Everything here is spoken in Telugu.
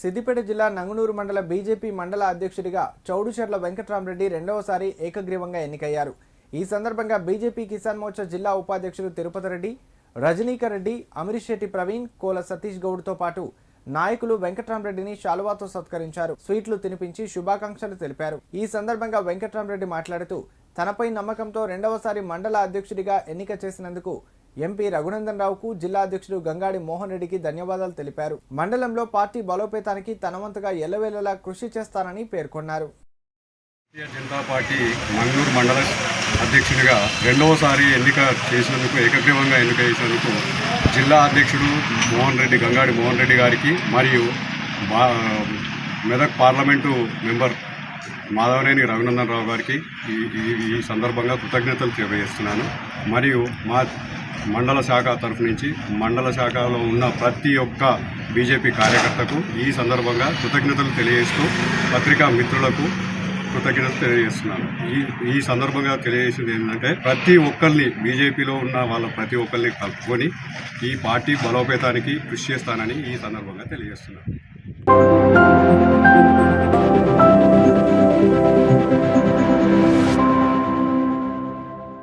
సిద్దిపేట జిల్లా నంగునూరు మండల బీజేపీ మండల అధ్యక్షుడిగా చౌడుచెర్ల వెంకట్రామరెడ్డి రెండవసారి ఏకగ్రీవంగా ఎన్నికయ్యారు. ఈ సందర్భంగా బీజేపీ కిసాన్ మోర్చా జిల్లా ఉపాధ్యక్షుడు తిరుపతి రెడ్డి రజనీకర్ రెడ్డి అమరీష్ శెట్టి ప్రవీణ్ కోల సతీష్ గౌడ్తో పాటు నాయకులు వెంకట్రామరెడ్డిని శాలువాతో సత్కరించారు. స్వీట్లు తినిపించి శుభాకాంక్షలు తెలిపారు. ఈ సందర్భంగా వెంకట్రామరెడ్డి మాట్లాడుతూ తనపై నమ్మకంతో రెండవసారి మండల అధ్యక్షుడిగా ఎన్నిక చేసినందుకు ఎంపీ రఘునందన్ రావుకు జిల్లా అధ్యక్షుడు గంగాడి మోహన్ రెడ్డికి ధన్యవాదాలు తెలిపారు. మండలంలో పార్టీ బలోపేతానికి తనవంతుగా ఎల్లవేళలా కృషి చేస్తానని పేర్కొన్నారు. భారతీయ జనతా పార్టీ మంగళూరు మండల అధ్యక్షుడిగా రెండవసారి ఎన్నిక చేసినందుకు ఏకగ్రీవంగా ఎన్నిక చేసినందుకు జిల్లా అధ్యక్షుడు మోహన్ రెడ్డి గంగాడి మోహన్ రెడ్డి గారికి మరియు మెదక్ పార్లమెంటు మెంబర్ మాధవనేని రఘునందన్ రావు గారికి ఈ ఈ- ఈ సందర్భంగా కృతజ్ఞతలు తెలియజేస్తున్నాను. మరియు మా మండల శాఖ తరఫు నుంచి మండల శాఖలో ఉన్న ప్రతి ఒక్క బీజేపీ కార్యకర్తకు ఈ సందర్భంగా కృతజ్ఞతలు తెలియజేస్తూ పత్రికా మిత్రులకు కృతజ్ఞతలు తెలియజేస్తున్నాను. ఈ ఈ సందర్భంగా తెలియజేసింది ఏంటంటే ప్రతి ఒక్కరిని బీజేపీలో ఉన్న వాళ్ళ ప్రతి ఒక్కరిని కలుపుకొని ఈ పార్టీ బలోపేతానికి కృషి చేస్తానని ఈ సందర్భంగా తెలియజేస్తున్నాను.